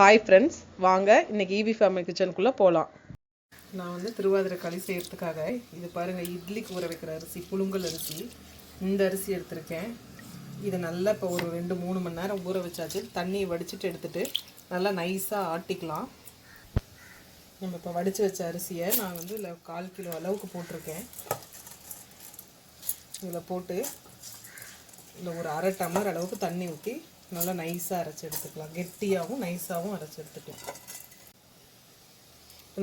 Hi friends வாங்க இன்னைக்கு EV family கிச்சனுக்குள்ளே போகலாம் நான் வந்து திருவாதிரை களி செய்கிறதுக்காக இது பாருங்கள் இட்லிக்கு ஊற வைக்கிற அரிசி புழுங்கல் அரிசி. இந்த அரிசி எடுத்திருக்கேன். இது நல்லா இப்போ ஒரு ரெண்டு மூணு மணி நேரம் ஊற வச்சாச்சு. தண்ணியை வடிச்சிட்டு எடுத்துகிட்டு நல்லா நைஸாக ஆட்டிக்கலாம். நம்ம இப்போ வடித்து வச்ச அரிசியை நான் வந்து இதில் கால் கிலோ அளவுக்கு போட்டிருக்கேன். இதில் போட்டு இதில் ஒரு அரை டம்ளர் அளவுக்கு தண்ணி ஊற்றி நல்லா நைஸாக அரைச்சி எடுத்துக்கலாம். கெட்டியாகவும் நைஸாகவும் அரைச்சி எடுத்துக்கலாம்.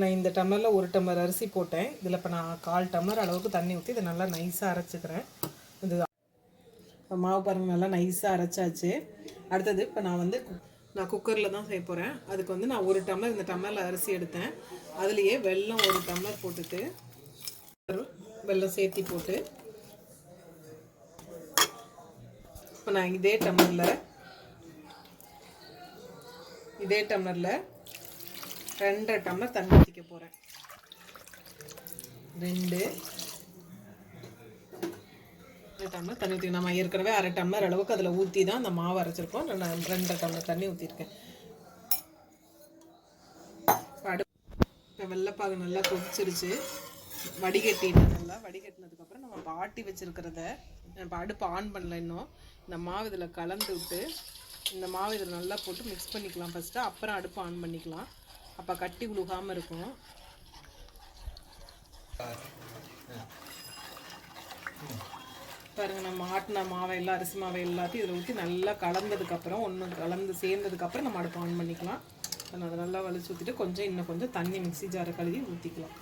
நான் இந்த டம்ளரில் ஒரு டம்ளர் அரிசி போட்டேன். இதில் இப்போ நான் கால் டம்ளர் அளவுக்கு தண்ணி ஊற்றி இதை நல்லா நைஸாக அரைச்சிக்கிறேன். இது மாவு பாருங்கள் நல்லா நைஸாக அரைச்சாச்சு. அடுத்தது இப்போ நான் வந்து நான் குக்கரில் தான் செய்ய போகிறேன் அதுக்கு வந்து நான் ஒரு டம்ளர் இந்த டம்ளரில் அரிசி எடுத்தேன். அதுலேயே வெல்லம் ஒரு டம்ளர் போட்டுட்டு வெல்லம் சேர்த்தி போட்டு இப்போ நான் இதே டம்ளரில் இதே டம்ளரில் ரெண்டரை டம்ளர் தண்ணி ஊற்றிக்க போகிறேன் ரெண்டு. ரெண்டு டம்ளர் தண்ணி ஊற்றி நம்ம ஏற்கனவே அரை டம்ளர் அளவுக்கு அதில் ஊற்றி தான் அந்த மாவு அரைச்சிருக்கோம். நான் ரெண்டரை டம்ளர் தண்ணி ஊற்றிருக்கேன் அடு இப்போ வெள்ளைப்பாகு நல்லா கொதிச்சிருச்சு. வடிகட்டிட்டேன் நல்லா. வடிகட்டினதுக்கப்புறம் நம்ம பாட்டி வச்சுருக்கிறத வச்சிருக்கிறத இப்போ அடுப்பு ஆன் பண்ணல இன்னும். இந்த மாவு இதில் கலந்து விட்டு இந்த மாவு இதில் நல்லா போட்டு மிக்ஸ் பண்ணிக்கலாம். ஃபஸ்ட்டு அப்புறம் அடுப்பு ஆன் பண்ணிக்கலாம். அப்போ கட்டி உழுகாமல் இருக்கும் பாருங்கள் நம்ம ஆட்டின மாவை எல்லாம் அரிசி மாவை எல்லாத்தையும் இதில் ஊற்றி நல்லா கலந்ததுக்கப்புறம் ஒன்று கலந்து சேர்ந்ததுக்கப்புறம் நம்ம அடுப்பு ஆன் பண்ணிக்கலாம். அதை நல்லா வலிச்சு ஊற்றிட்டு கொஞ்சம் இன்னும் கொஞ்சம் தண்ணி மிக்ஸி ஜாரை கழுவி ஊற்றிக்கலாம்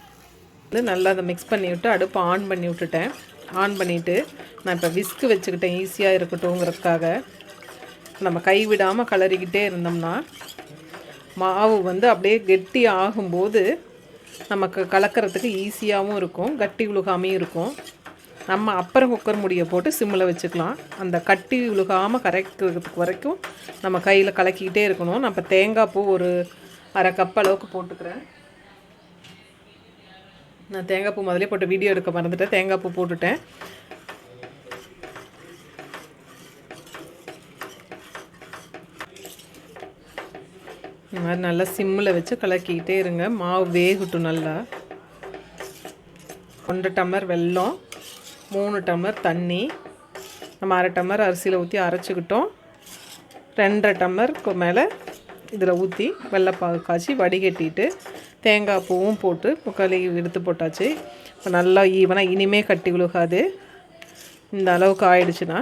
வந்து நல்லா அதை மிக்ஸ் பண்ணி விட்டு அடுப்பு ஆன் பண்ணி விட்டுட்டேன். ஆன் பண்ணிவிட்டு நான் இப்போ விஸ்க்கு வச்சுக்கிட்டேன் ஈஸியாக இருக்கட்டும்ங்கிறதுக்காக. நம்ம கை விடாமல் கலரிக்கிட்டே இருந்தோம்னா மாவு வந்து அப்படியே கெட்டி ஆகும்போது நமக்கு கலக்கிறதுக்கு ஈஸியாகவும் இருக்கும் கட்டி உழுகாமையும் இருக்கும். நம்ம அப்புறம் குக்கர் முடியை போட்டு சிம்மில் வச்சுக்கலாம். அந்த கட்டி உழுகாமல் கரைக்கிறதுக்கு வரைக்கும் நம்ம கையில் கலக்கிக்கிட்டே இருக்கணும். நம்ம தேங்காய் பூ ஒரு அரை கப் அளவுக்கு போட்டுக்கிறேன். நான் தேங்காய் பூ முதலே போட்டு வீடியோ எடுக்க மறந்துட்டேன். தேங்காய் பூ போட்டுட்டேன். இந்த மாதிரி நல்லா சிம்மில் வச்சு கலக்கிக்கிட்டே இருங்க. மாவு வேகட்டும் நல்லா. ஒன்றரை டம்ளர் வெல்லம் மூணு டம்ளர் தண்ணி. நம்ம அரை டம்ளர் அரிசியில் ஊற்றி அரைச்சிக்கிட்டோம். ரெண்டரை டம்ளருக்கு மேலே இதில் ஊற்றி வெள்ளைப்பாகு காய்ச்சி வடிகட்டிட்டு தேங்காய் பூவும் போட்டு இப்போ எடுத்து போட்டாச்சு. இப்போ நல்லா ஈவனாக இனிமே கட்டி விழுகாது இந்த அளவுக்கு ஆயிடுச்சுன்னா.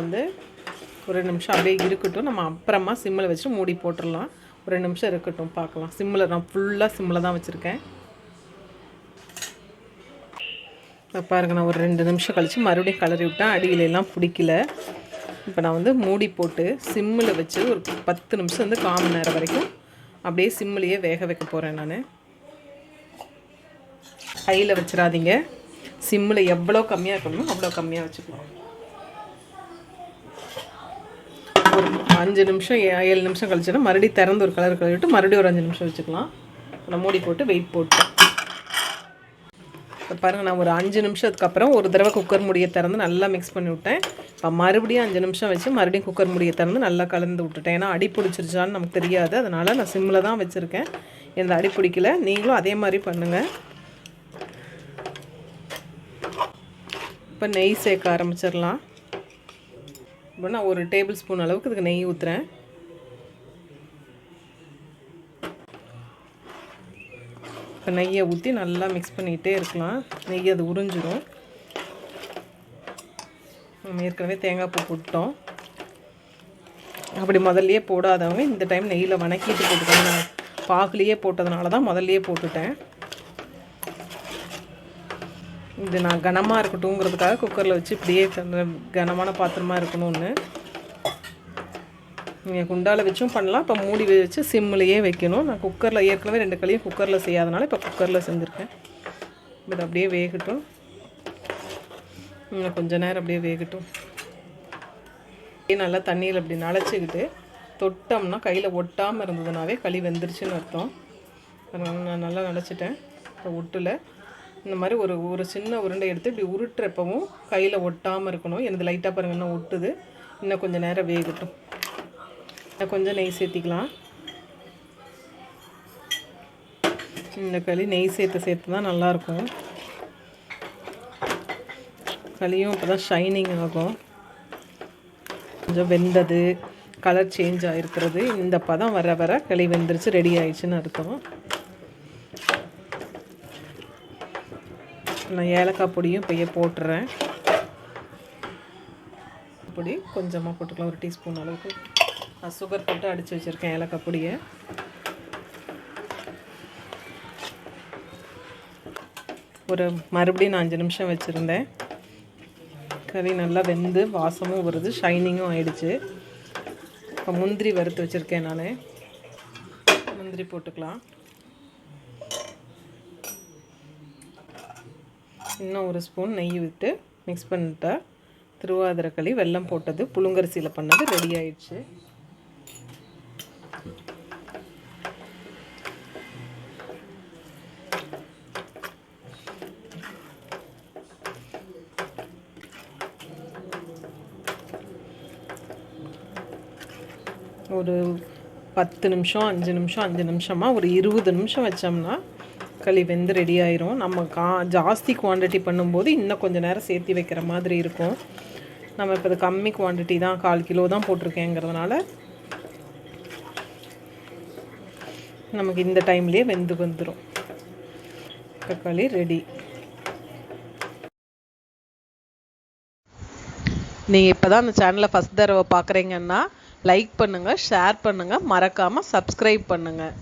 வந்து ஒரு நிமிஷம் அப்படியே இருக்கட்டும். நம்ம அப்புறமா சிம்மில் வச்சுட்டு மூடி போட்டுடலாம் ஒரு நிமிஷம் இருக்கட்டும் பார்க்கலாம். சிம்மில் நான் ஃபுல்லாக சிம்மில் தான் வச்சுருக்கேன். இப்போ பாருங்க நான் ஒரு ரெண்டு நிமிஷம் கழித்து மறுபடியும் கலரி விட்டேன் அடியிலெல்லாம் பிடிக்கல. இப்போ நான் வந்து மூடி போட்டு சிம்மில் வச்சு ஒரு பத்து நிமிஷம் வந்து கால் மணி நேரம் வரைக்கும் அப்படியே சிம்மிலேயே வேக வைக்க போகிறேன் நான். கையில் வச்சிடாதீங்க. சிம்மில் எவ்வளோ கம்மியாக இருக்கணுமோ அவ்வளோ கம்மியாக வச்சுக்கலாம் ஒரு அஞ்சு நிமிஷம் ஏ- ஏழு நிமிஷம் கழிச்சுன்னா மறுபடியும் திறந்து ஒரு கலர் கழுவிட்டு மறுபடியும் ஒரு அஞ்சு நிமிஷம் வச்சுக்கலாம். நான் மூடி போட்டு வெயிட் போட்டு. இப்போ பாருங்கள் நான் ஒரு அஞ்சு நிமிஷத்துக்கு அப்புறம் ஒரு தடவை குக்கர் முடியை திறந்து நல்லா மிக்ஸ் பண்ணி விட்டேன். இப்போ மறுபடியும் அஞ்சு நிமிஷம் வச்சு மறுபடியும் குக்கர் முடியை திறந்து நல்லா கலந்து விட்டுட்டேன். ஏன்னா அடி பிடிச்சிருச்சான்னு நமக்கு தெரியாது. அதனால் நான் சிம்மில் தான் வச்சுருக்கேன். எந்த அடி பிடிக்கல நீங்களும் அதே மாதிரி பண்ணுங்கள் இப்போ நெய் சேர்க்க ஆரம்பிச்சிடலாம். இப்போ நான் ஒரு டேபிள் ஸ்பூன் அளவுக்கு இதுக்கு நெய் ஊற்றுறேன் இப்போ நெய்யை ஊற்றி நல்லா மிக்ஸ் பண்ணிக்கிட்டே இருக்கலாம். நெய் அது உறிஞ்சிடும் நம்ம ஏற்கனவே தேங்காய் பூ போட்டோம் அப்படி முதல்லையே போடாதவங்க இந்த டைம் நெய்யில் வணக்கிட்டு போட்டுக்கோங்க. நான் பாகுலேயே போட்டதுனால தான் முதல்லையே போட்டுட்டேன். இது நான் கனமாக இருக்கட்டும்ங்கிறதுக்காக குக்கரில் வச்சு இப்படியே கனமான பாத்திரமாக இருக்கணும்னு. நீங்கள் குண்டால் வச்சும் பண்ணலாம். இப்போ மூடி வச்சு சிம்மிலேயே வைக்கணும். நான் குக்கரில் ஏற்கனவே ரெண்டு களியும் குக்கரில் செய்யாதனால இப்போ குக்கரில் செஞ்சுருக்கேன். இது அப்படியே வேகட்டும். இன்னும் கொஞ்ச நேரம் அப்படியே வேகட்டும். அப்படியே நல்லா தண்ணியில் அப்படி நனைச்சிக்கிட்டு தொட்டோம்னா கையில் ஒட்டாமல் இருந்ததுனாவே களி வெந்துருச்சுன்னு அர்த்தம். நான் நல்லா நினச்சிட்டேன். இப்போ ஒட்டில். இந்த மாதிரி ஒரு ஒரு சின்ன உருண்டை எடுத்து இப்படி உருட்டுறப்பவும் கையில் ஒட்டாமல் இருக்கணும். எனக்கு லைட்டாக பாருங்கள் இன்னும் ஒட்டுது. இன்னும் கொஞ்சம் நேரம் வேகட்டும். இன்னும் கொஞ்சம் நெய் சேர்த்திக்கலாம். இந்த களி நெய் சேர்த்து சேர்த்து தான் நல்லாயிருக்கும். களியும் இப்போ தான் ஷைனிங் ஆகும். கொஞ்சம் வெந்தது கலர் சேஞ்ச் ஆகிருக்கிறது இந்த பதம் வர வர களி வெந்துருச்சு ரெடி ஆயிடுச்சுன்னு அர்த்தம். நான் ஏலக்காய் பொடியும் இப்போயே போட்டுறேன். பொடி கொஞ்சமாக போட்டுக்கலாம் ஒரு டீஸ்பூன் அளவுக்கு. நான் சுகர் போட்டு அடித்து வச்சுருக்கேன் ஏலக்காய் பொடியை. ஒரு மறுபடியும் நான் அஞ்சு நிமிஷம் வச்சுருந்தேன். கறி நல்லா வெந்து வாசமும் வருது ஷைனிங்கும் ஆயிடுச்சு. இப்போ முந்திரி வறுத்து வச்சுருக்கேன் நான். முந்திரி போட்டுக்கலாம். இன்னும் ஒரு ஸ்பூன் நெய் விட்டு மிக்ஸ் பண்ணிட்டா திருவாதிரக்களி வெல்லம் போட்டது புழுங்கரிசியில் பண்ணது ரெடி ஆயிடுச்சு. ஒரு பத்து நிமிஷம் அஞ்சு நிமிஷம் அஞ்சு நிமிஷமாக ஒரு இருபது நிமிஷம் வச்சோம்னா தக்காளி வெந்து ரெடி ஆயிரும். நம்ம கா ஜாஸ்தி குவான்டிட்டி பண்ணும்போது இன்னும் கொஞ்சம் நேரம் சேர்த்து வைக்கிற மாதிரி இருக்கும். நம்ம இப்போ இது கம்மி குவான்டிட்டி தான் கால் கிலோ தான் போட்டிருக்கேங்கிறதுனால நமக்கு இந்த டைம்லேயே வெந்து வந்துடும் தக்காளி ரெடி நீங்கள் இப்போ தான் அந்த சேனலை ஃபஸ்ட் தடவை பார்க்குறீங்கன்னா லைக் பண்ணுங்கள் ஷேர் பண்ணுங்கள் மறக்காமல் சப்ஸ்கிரைப் பண்ணுங்கள்